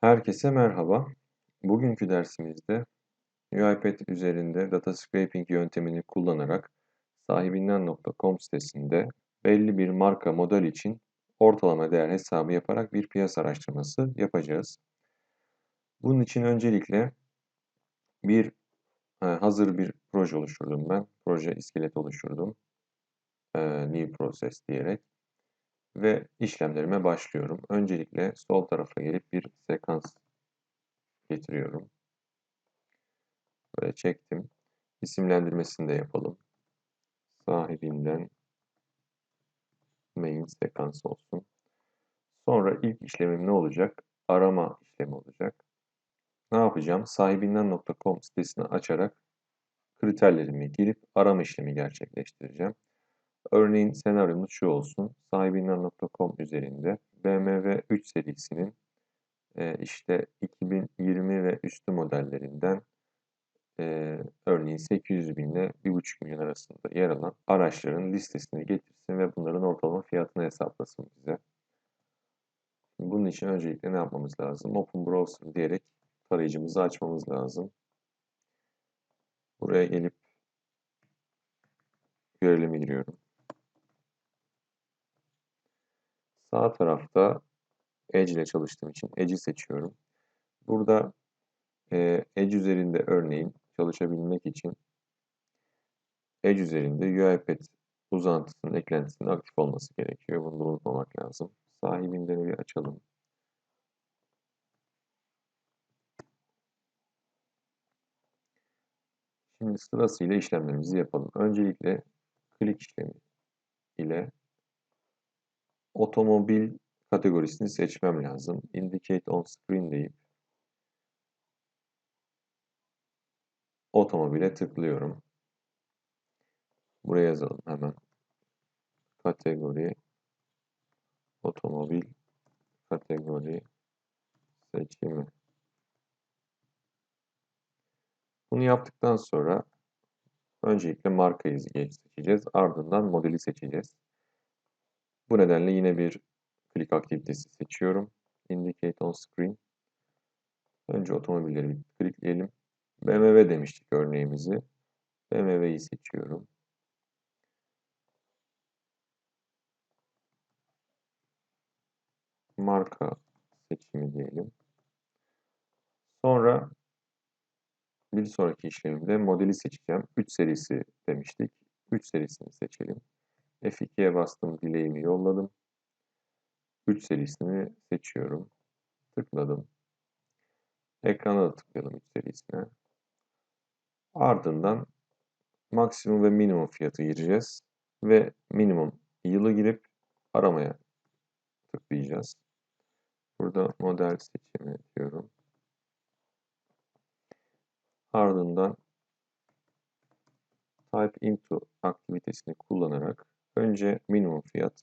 Herkese merhaba. Bugünkü dersimizde UiPath üzerinde data scraping yöntemini kullanarak sahibinden.com sitesinde belli bir marka model için ortalama değer hesabı yaparak bir piyasa araştırması yapacağız. Bunun için öncelikle bir hazır bir proje oluşturdum ben. Proje iskelet oluşturdum. New Process diyerek ve işlemlerime başlıyorum. Öncelikle sol tarafa gelip bir sekans getiriyorum. Böyle çektim. İsimlendirmesini de yapalım. Sahibinden main sekans olsun. Sonra ilk işlemim ne olacak? Arama işlemi olacak. Ne yapacağım? Sahibinden.com sitesini açarak kriterlerimi girip arama işlemi gerçekleştireceğim. Örneğin senaryomuz şu olsun. Sahibinden.com üzerinde BMW 3 serisinin e, işte 2020 ve üstü modellerinden e, örneğin 800 bin ile 1,5 milyon arasında yer alan araçların listesini getirsin ve bunların ortalama fiyatını hesaplasın bize. Bunun için öncelikle ne yapmamız lazım? Open Browser diyerek tarayıcımızı açmamız lazım. Buraya gelip görelime giriyorum. Sağ tarafta Edge ile çalıştığım için Edge'i seçiyorum. Burada e, Edge üzerinde örneğin çalışabilmek için Edge üzerinde UiPath uzantısının eklentisinin aktif olması gerekiyor. Bunu da unutmamak lazım. Sahibinden bir açalım. Şimdi sırasıyla işlemlerimizi yapalım. Öncelikle klik işlemi ile otomobil kategorisini seçmem lazım. Indicate on screen deyip otomobile tıklıyorum. Buraya yazalım hemen. Kategori otomobil kategori seçimi. Bunu yaptıktan sonra öncelikle markayı seçeceğiz. Ardından modeli seçeceğiz. Bu nedenle yine bir klik aktivitesi seçiyorum. Indicate on screen. Önce otomobilleri bir klikleyelim. BMW demiştik örneğimizi. BMW'yi seçiyorum. Marka seçimi diyelim. Sonra bir sonraki işlemimde modeli seçeceğim. 3 serisi demiştik. 3 serisini seçelim. F2'ye bastım, dileğimi yolladım. 3 serisini seçiyorum. Tıkladım. Ekrana da tıklayalım 3 serisine. Ardından maksimum ve minimum fiyatı gireceğiz. Ve minimum yılı girip aramaya tıklayacağız. Burada model seçimi diyorum. Ardından Type into aktivitesini kullanarak önce minimum fiyat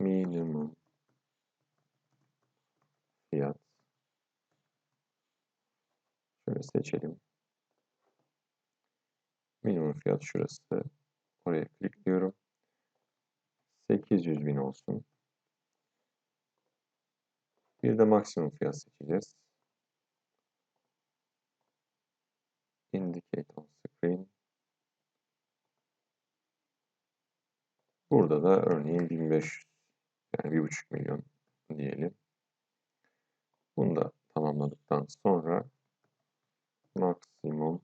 minimum fiyat şöyle seçelim. Minimum fiyat şurası. Oraya klikliyorum. 800 bin olsun. Bir de maksimum fiyat seçeceğiz. Indicate on screen. Burada da örneğin 1500 yani 1,5 milyon diyelim. Bunu da tamamladıktan sonra maksimum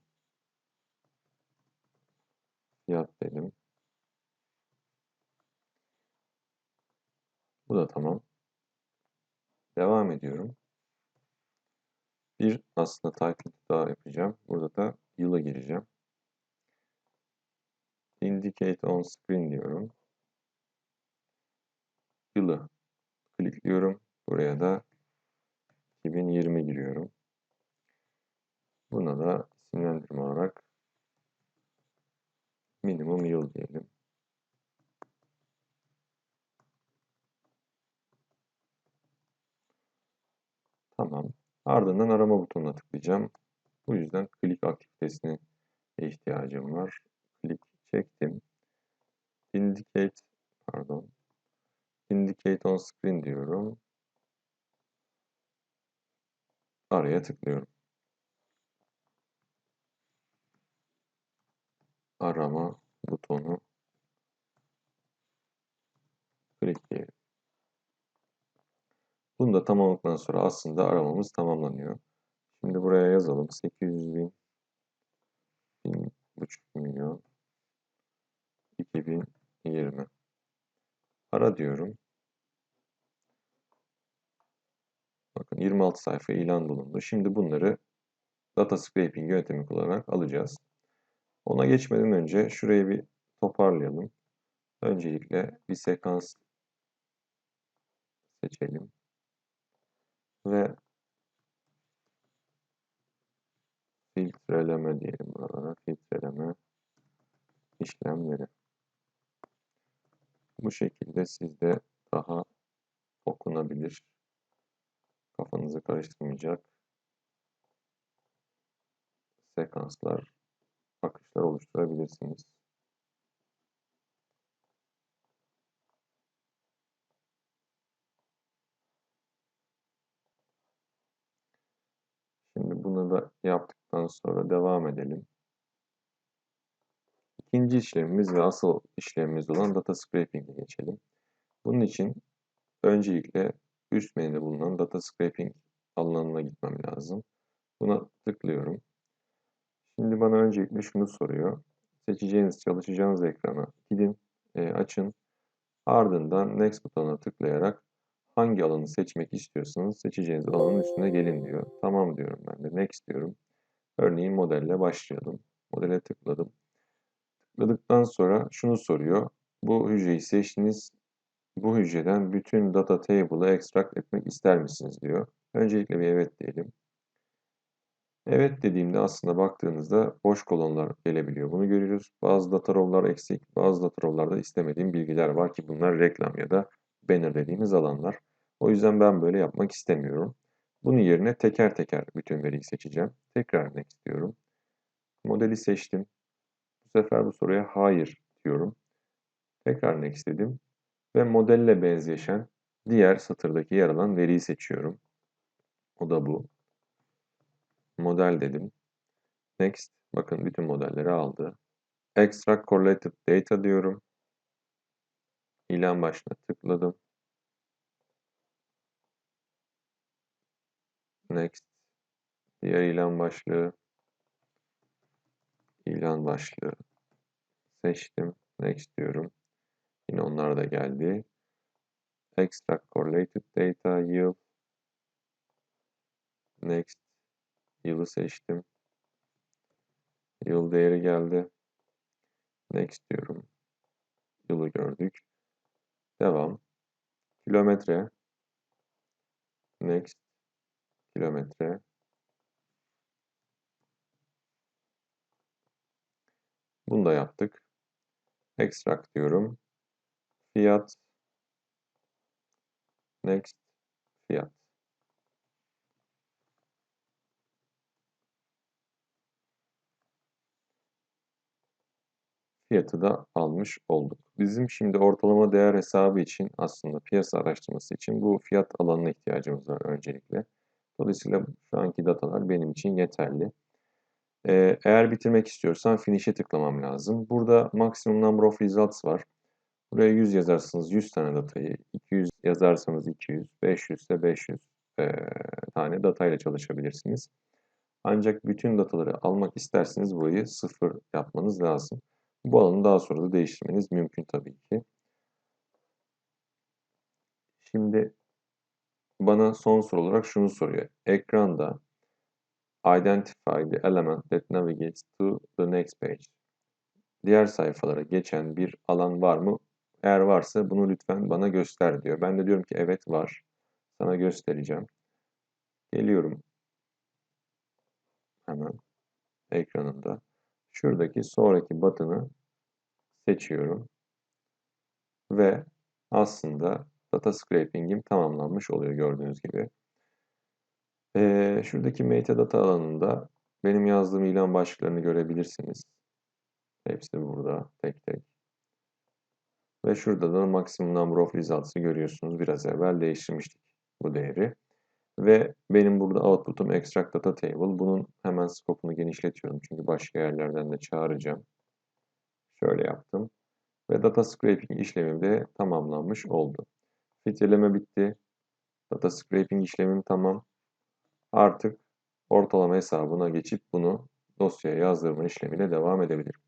fiyat dedim. Bu da tamam. Devam ediyorum. Bir aslında title daha yapacağım. Burada da yıla gireceğim. Indicate on screen diyorum yılı klikliyorum. Buraya da 2020 giriyorum. Buna da isimlendirme olarak minimum yıl diyelim. Tamam. Ardından arama butonuna tıklayacağım. Bu yüzden klik aktivitesine ihtiyacım var. Klik çektim. Indicate pardon Indicate on screen diyorum. araya tıklıyorum. Arama butonu klikleyelim. Bunu da tamamladıktan sonra aslında aramamız tamamlanıyor. Şimdi buraya yazalım. 800 bin, 1,5 milyon, 2020. Ara diyorum. Bakın 26 sayfa ilan bulundu. Şimdi bunları data scraping yöntemi kullanarak alacağız. Ona geçmeden önce şurayı bir toparlayalım. Öncelikle bir sekans seçelim. Ve filtreleme diyelim buralara. Filtreleme işlemleri. Bu şekilde sizde daha okunabilir, kafanızı karıştırmayacak sekanslar, akışlar oluşturabilirsiniz. Şimdi bunu da yaptıktan sonra devam edelim. İkinci işlemimiz ve asıl işlemimiz olan data scraping'e geçelim. Bunun için öncelikle üst menüde bulunan data scraping alanına gitmem lazım. Buna tıklıyorum. Şimdi bana öncelikle şunu soruyor. Seçeceğiniz, çalışacağınız ekrana gidin, e, açın. Ardından Next butonuna tıklayarak hangi alanı seçmek istiyorsanız seçeceğiniz alanın üstüne gelin diyor. Tamam diyorum ben de. Next diyorum. Örneğin modelle başlayalım. Modele tıkladım. Tıkladıktan sonra şunu soruyor. Bu hücreyi seçtiniz. Bu hücreden bütün data table'ı extract etmek ister misiniz diyor. Öncelikle bir evet diyelim. Evet dediğimde aslında baktığınızda boş kolonlar gelebiliyor. Bunu görüyoruz. Bazı data row'lar eksik, bazı data row'larda istemediğim bilgiler var ki bunlar reklam ya da banner dediğimiz alanlar. O yüzden ben böyle yapmak istemiyorum. Bunun yerine teker teker bütün veriyi seçeceğim. Tekrar next diyorum. Modeli seçtim. Bu sefer bu soruya hayır diyorum. Tekrar next dedim. Ve modelle benzeşen diğer satırdaki yer alan veriyi seçiyorum. O da bu. Model dedim. Next. Bakın bütün modelleri aldı. Extract Correlated Data diyorum. İlan başına tıkladım. Next. Diğer ilan başlığı. İlan başlığı. Seçtim. Next diyorum. Yine onlar da geldi. Extract Correlated Data Yield. Next. Yılı seçtim. Yıl değeri geldi. Next diyorum. Yılı gördük. Devam. Kilometre. Next. Kilometre. Bunu da yaptık. Extract diyorum. Fiyat. Next. Fiyat. fiyatı da almış olduk. Bizim şimdi ortalama değer hesabı için aslında piyasa araştırması için bu fiyat alanına ihtiyacımız var öncelikle. Dolayısıyla şu anki datalar benim için yeterli. Ee, eğer bitirmek istiyorsam Finish'e tıklamam lazım. Burada Maximum Number of Results var. Buraya 100 yazarsınız 100 tane datayı, 200 yazarsanız 200, 500 ise 500 e, tane datayla çalışabilirsiniz. Ancak bütün dataları almak isterseniz burayı sıfır yapmanız lazım. Bu alanı daha sonra da değiştirmeniz mümkün tabii ki. Şimdi bana son soru olarak şunu soruyor. Ekranda identify the element that navigates to the next page. Diğer sayfalara geçen bir alan var mı? Eğer varsa bunu lütfen bana göster diyor. Ben de diyorum ki evet var. Sana göstereceğim. Geliyorum. Hemen ekranında. Şuradaki sonraki button'ı seçiyorum. Ve aslında data scraping'im tamamlanmış oluyor gördüğünüz gibi. Ee, şuradaki metadata alanında benim yazdığım ilan başlıklarını görebilirsiniz. Hepsi burada tek tek. Ve şurada da maximum number of results'ı görüyorsunuz. Biraz evvel değiştirmiştik bu değeri. Ve benim burada output'um extract data table. Bunun hemen scope'unu genişletiyorum. Çünkü başka yerlerden de çağıracağım. Şöyle yaptım. Ve data scraping işlemim de tamamlanmış oldu. Filtreleme bitti. Data scraping işlemim tamam. Artık ortalama hesabına geçip bunu dosyaya yazdırma işlemiyle devam edebilirim.